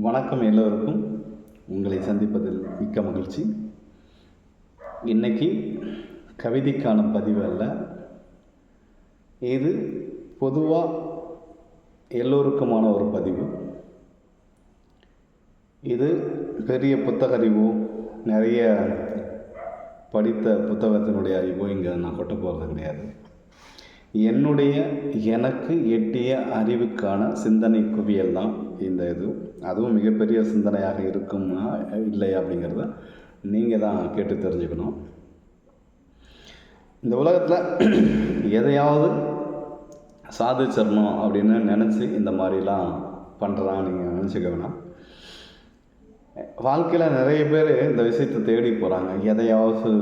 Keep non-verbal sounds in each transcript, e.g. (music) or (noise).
வணக்கம் எல்லோருக்கும். உங்களை சந்திப்பதில் மிக்க மகிழ்ச்சி. இன்னைக்கு கவிதைக்கான பதிவு அல்ல. இது பொதுவாக எல்லோருக்குமான ஒரு பதிவு. இது பெரிய புத்தக அறிவோ நிறைய படித்த புத்தகத்தினுடைய அறிவோ இங்கே நான் கொட்ட போகிறது கிடையாது. என்னுடைய எனக்கு எட்டிய அறிவுக்கான சிந்தனை குவியல் தான் இந்த இது. அதுவும் மிகப்பெரிய சிந்தனையாக இருக்குமா இல்லையா அப்படிங்கிறத நீங்கள் தான் கேட்டு தெரிஞ்சுக்கணும். இந்த உலகத்தில் எதையாவது சாதிச்சிடணும் அப்படின்னு நினச்சி இந்த மாதிரிலாம் பண்ணுறான் நீங்கள் நினச்சிக்க வேணாம். வாழ்க்கையில் நிறைய பேர் இந்த விஷயத்தை தேடி போகிறாங்க எதையாவது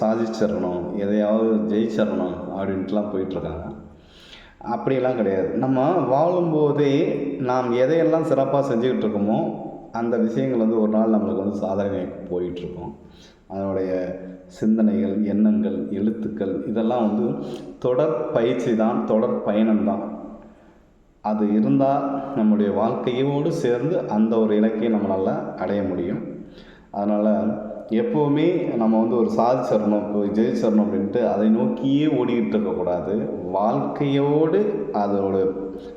சாதிச்சிடணும் எதையாவது ஜெயிச்சிடணும் அப்படின்ட்டுலாம் போயிட்டுருக்காங்க அப்படியெல்லாம் கிடையாது. நம்ம வாழும்போதே நாம் எதையெல்லாம் சிறப்பாக செஞ்சுக்கிட்டு இருக்கோமோ அந்த விஷயங்கள் வந்து ஒரு நாள் நம்மளுக்கு வந்து சாதனை போயிட்டுருக்கோம். அதனுடைய சிந்தனைகள் எண்ணங்கள் எழுத்துக்கள் இதெல்லாம் வந்து தொடர் பயிற்சி தான் தொடர் பயணம்தான். அது இருந்தால் நம்முடைய வாழ்க்கையோடு சேர்ந்து அந்த ஒரு இலக்கையை நம்மளால் அடைய முடியும். அதனால் எப்போவுமே நம்ம வந்து ஒரு சாதிச்சிடணும் போய் ஜெயிச்சிடணும் அப்படின்ட்டு அதை நோக்கியே ஓடிக்கிட்டு இருக்கக்கூடாது வாழ்க்கையோடு அதோட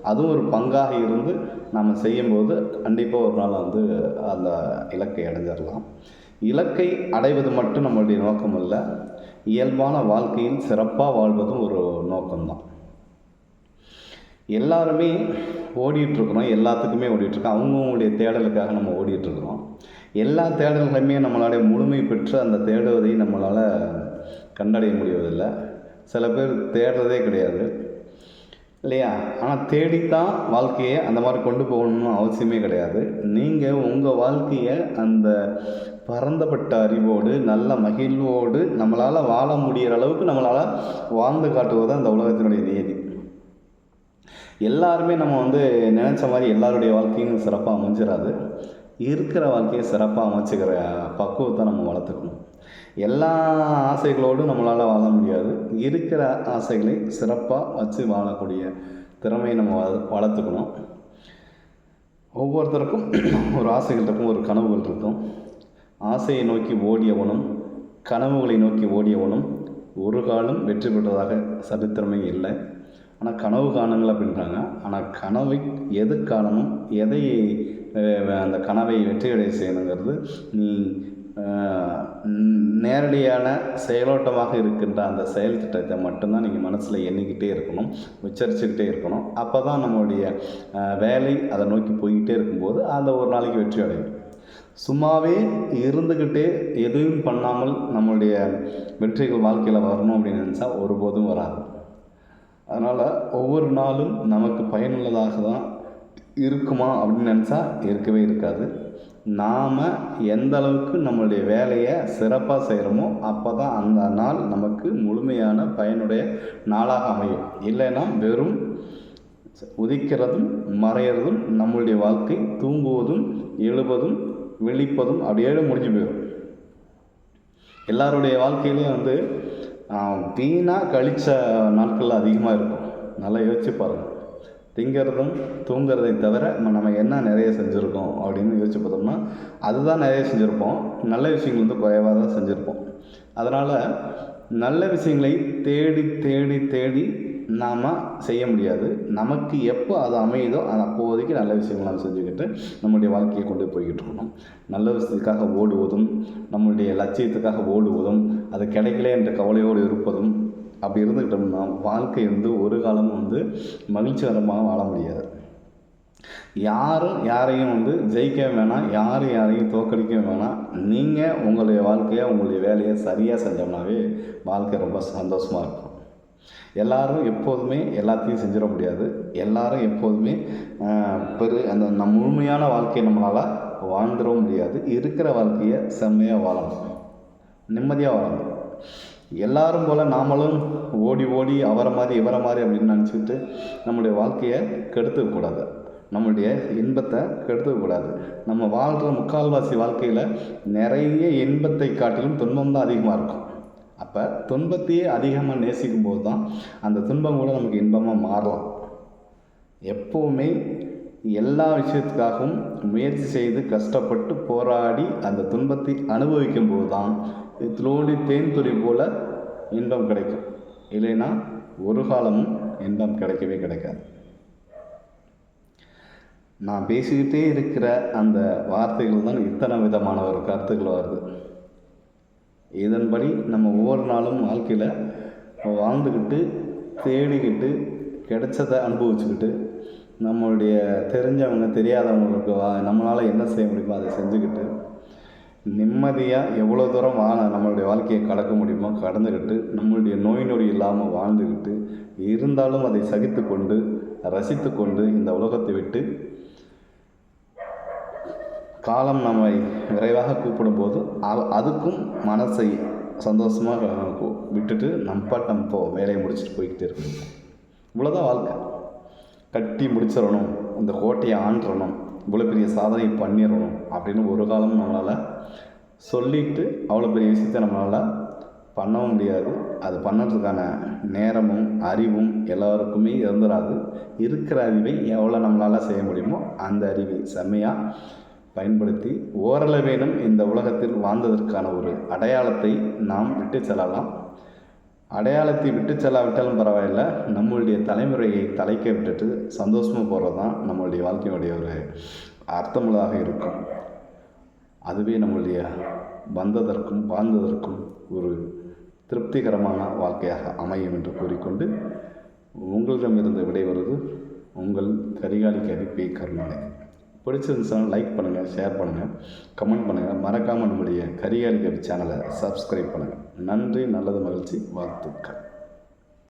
அதுவும் ஒரு பங்காக இருந்து நம்ம செய்யும்போது கண்டிப்பாக ஒரு நாள் வந்து அந்த இலக்கை அடைஞ்சிடலாம் இலக்கை அடைவது மட்டும் நம்மளுடைய நோக்கம் இல்லை இயல்பான வாழ்க்கையில் சிறப்பாக வாழ்வதும் ஒரு நோக்கம்தான். எல்லாருமே ஓடிட்டுருக்குறோம் எல்லாத்துக்குமே ஓடிட்டுருக்கோம் அவங்கவுங்களுடைய தேடலுக்காக நம்ம ஓடிட்டுருக்குறோம் எல்லா தேடல்களையுமே நம்மளால முழுமை பெற்று அந்த தேடுவதை நம்மளால் கண்டடைய முடிவதில்லை. சில பேர் தேடுறதே கிடையாது. இல்லையா? ஆனால் தேடித்தான் வாழ்க்கையை அந்த மாதிரி கொண்டு போகணும்னு அவசியமே கிடையாது. நீங்கள் உங்கள் வாழ்க்கையை அந்த பரந்தப்பட்ட அறிவோடு நல்ல மகிழ்வோடு நம்மளால் வாழ முடிகிற அளவுக்கு நம்மளால் வாழ்ந்து காட்டுவது அந்த உலகத்தினுடைய நியதி எல்லாருமே நம்ம வந்து நினச்ச மாதிரி எல்லாருடைய வாழ்க்கையும் சிறப்பாக அமைஞ்சிடாது இருக்கிற வாழ்க்கையை சிறப்பாக அமைச்சுக்கிற பக்குவத்தை நம்ம வளர்த்துக்கணும். எல்லா ஆசைகளோடும் நம்மளால் வாழ முடியாது. இருக்கிற ஆசைகளை சிறப்பாக வச்சு வாழக்கூடிய திறமையை நம்ம வள வளர்த்துக்கணும். ஒவ்வொருத்தருக்கும் (clears throat) ஒரு ஆசைகள் இருக்கும் ஒரு கனவுகள் இருக்கும். ஆசையை நோக்கி ஓடியவனும் கனவுகளை நோக்கி ஓடியவனும் ஒரு காலம் வெற்றி பெற்றதாக சரித்திரமே இல்லை. ஆனால் கனவு காணுங்கள் அப்படின்றாங்க. ஆனால் கனவை எது காணணும் எதை அந்த கனவை வெற்றியடைய செய்யணுங்கிறது நேரடியான செயலோட்டமாக இருக்கின்ற அந்த செயல் திட்டத்தை மட்டும்தான் நீங்கள் மனசில் எண்ணிக்கிட்டே இருக்கணும் உச்சரிச்சுக்கிட்டே இருக்கணும். அப்போ தான் நம்மளுடைய வேலை அதை நோக்கி போய்கிட்டே இருக்கும்போது அந்த ஒரு நாளைக்கு வெற்றி அடையும். சும்மாவே இருந்துக்கிட்டே எதுவும் பண்ணாமல் நம்மளுடைய வெற்றிகள் வாழ்க்கையில் வரணும் அப்படின்னு நினச்சா ஒருபோதும் வராது. அதனால் ஒவ்வொரு நாளும் நமக்கு பயனுள்ளதாக தான் இருக்குமா அப்படின்னு நினச்சா இருக்கவே இருக்காது. நாம் எந்த அளவுக்கு நம்மளுடைய வேலையை சிறப்பாக செய்கிறோமோ அப்போ தான் அந்த நாள் நமக்கு முழுமையான பயனுடைய நாளாக அமையும். இல்லைன்னா வெறும் உதிக்கிறதும் மறையிறதும் நம்மளுடைய வாழ்க்கை தூங்குவதும் எழுவதும் விழிப்பதும் அப்படியே முடிஞ்சு போயிடும். எல்லாருடைய வாழ்க்கையிலையும் வந்து வீணாக கழித்த நாட்கள் அதிகமாக இருக்கும். நல்லா யோசிச்சு பாருங்கள் திங்கிறதும் தூங்குறதையும் தவிர நம்ம என்ன நிறைய செஞ்சுருக்கோம் அப்படின்னு யோசிச்சு பார்த்தோம்னா அதுதான் நிறைய செஞ்சுருப்போம். நல்ல விஷயங்கள் வந்து குறைவாக தான் செஞ்சுருப்போம். அதனால் நல்ல விஷயங்களை தேடி தேடி தேடி நாம் செய்ய முடியாது. நமக்கு எப்போ அது அமையுதோ அது அப்போதைக்கு நல்ல விஷயங்கள் நம்ம செஞ்சுக்கிட்டு நம்முடைய வாழ்க்கையை கொண்டு போய்கிட்டு இருக்கணும். நல்ல விஷயத்துக்காக ஓடுவதும் நம்மளுடைய லட்சியத்துக்காக ஓடுவதும் அது கிடைக்கல என்ற கவலையோடு இருப்பதும் அப்படி இருந்துக்கிட்டோம்னா வாழ்க்கை வந்து ஒரு காலமும் வந்து மகிழ்ச்சிகரமாக வாழ முடியாது. யாரும் யாரையும் வந்து ஜெயிக்க வேணாம் யாரும் யாரையும் தோக்கடிக்க வேணாம். நீங்கள் உங்களுடைய வாழ்க்கையை உங்களுடைய வேலையை சரியாக செஞ்சோம்னாவே வாழ்க்கை ரொம்ப சந்தோஷமாக இருக்கும். எல்லாரும் எப்போதுமே எல்லாத்தையும் செஞ்சிட முடியாது. எல்லாரும் எப்போதுமே பெரு அந்த நம் முழுமையான வாழ்க்கையை நம்மளால் வாழ்ந்துடவும் முடியாது. இருக்கிற வாழ்க்கையை செம்மையாக வாழணும். நிம்மதியாக வாழணும். எல்லாரும் போல் நாமளும் ஓடி ஓடி அவரை மாதிரி இவரை மாதிரி அப்படின்னு நினச்சிக்கிட்டு நம்மளுடைய வாழ்க்கையை கெடுத்துக்கக்கூடாது நம்மளுடைய இன்பத்தை கெடுத்துக்கக்கூடாது நம்ம வாழ்கிற முக்கால்வாசி வாழ்க்கையில் நிறைய இன்பத்தை காட்டிலும் துன்பம் தான் அதிகமாக இருக்கும். அப்போ துன்பத்தையே அதிகமாக நேசிக்கும் போது தான் அந்த துன்பம் கூட நமக்கு இன்பமாக மாறலாம். எப்போவுமே எல்லா விஷயத்துக்காகவும் முயற்சி செய்து கஷ்டப்பட்டு போராடி அந்த துன்பத்தை அனுபவிக்கும் போது தான் இதிலோடி தேன்துளி போல இன்பம் கிடைக்கும். இல்லைன்னா ஒரு காலமும் இன்பம் கிடைக்கவே கிடைக்காது. நான் பேசிக்கிட்டே இருக்கிற அந்த வார்த்தைகள் தான் இத்தனை விதமான ஒரு கருத்துக்கள் வருது. இதன்படி நம்ம ஒவ்வொரு நாளும் வாழ்க்கையில் வாழ்ந்துக்கிட்டு தேடிக்கிட்டு கிடைச்சதை அனுபவிச்சுக்கிட்டு நம்மளுடைய தெரிஞ்சவங்க தெரியாதவங்களுக்கு வா நம்மளால் என்ன செய்ய முடியுமோ அதை செஞ்சுக்கிட்டு நிம்மதியாக எவ்வளோ தூரம் வாழ நம்மளுடைய வாழ்க்கையை கடக்க முடியுமோ கடந்துக்கிட்டு நம்மளுடைய நோய் நொடி இல்லாமல் வாழ்ந்துக்கிட்டு இருந்தாலும் அதை சகித்து கொண்டு ரசித்து கொண்டு இந்த உலகத்தை விட்டு காலம் நம்மை விரைவாக கூப்பிடும்போது அ- அதுக்கும் மனசை சந்தோஷமாக விட்டுட்டு நம்ம பாட்டு போ வேலையை முடிச்சுட்டு போய்கிட்டே இருக்கணும். இவ்வளோதான் வாழ்க்கை. கட்டி முடிச்சிடணும் இந்த கோட்டையை ஆண்டுறணும் இவ்வளோ பெரிய சாதனை பண்ணிடணும் அப்படின்னு ஒரு காலமும் நம்மளால் சொல்லிட்டு அவ்வளோ பெரிய விஷயத்தை நம்மளால் பண்ணவும் முடியாது. அது பண்ணுறதுக்கான நேரமும் அறிவும் எல்லாருக்குமே இருந்துடாது இருக்கிற அறிவை எவ்வளோ நம்மளால் செய்ய முடியுமோ அந்த அறிவை செம்மையாக பயன்படுத்தி ஓரளவேனும் இந்த உலகத்தில் வாழ்ந்ததற்கான ஒரு அடையாளத்தை நாம் விட்டு செல்லலாம். அடையாளத்தை விட்டு செல்லாவிட்டாலும் பரவாயில்ல. நம்மளுடைய தலைமுறையை தலைக்க விட்டுட்டு சந்தோஷமாக போகிறது தான் நம்மளுடைய வாழ்க்கையுடைய ஒரு அர்த்தமுள்ளதாக இருக்கும். அதுவே நம்மளுடைய வந்ததற்கும் வாழ்ந்ததற்கும் ஒரு திருப்திகரமான வாழ்க்கையாக அமையும் என்று கூறிக்கொண்டு உங்களிடமிருந்து விடைபெறுவது உங்கள் கரிகாலி கவி பி கருணாநிதி. பிடிச்சிருந்துச்சுன்னா லைக் பண்ணுங்கள் ஷேர் பண்ணுங்கள் கமெண்ட் பண்ணுங்கள் மறக்காமல் நம்முடைய கரிகாலி சேனலை சப்ஸ்கிரைப் பண்ணுங்கள் நன்றி நல்லது மகிழ்ச்சி வாழ்த்துக்கள்.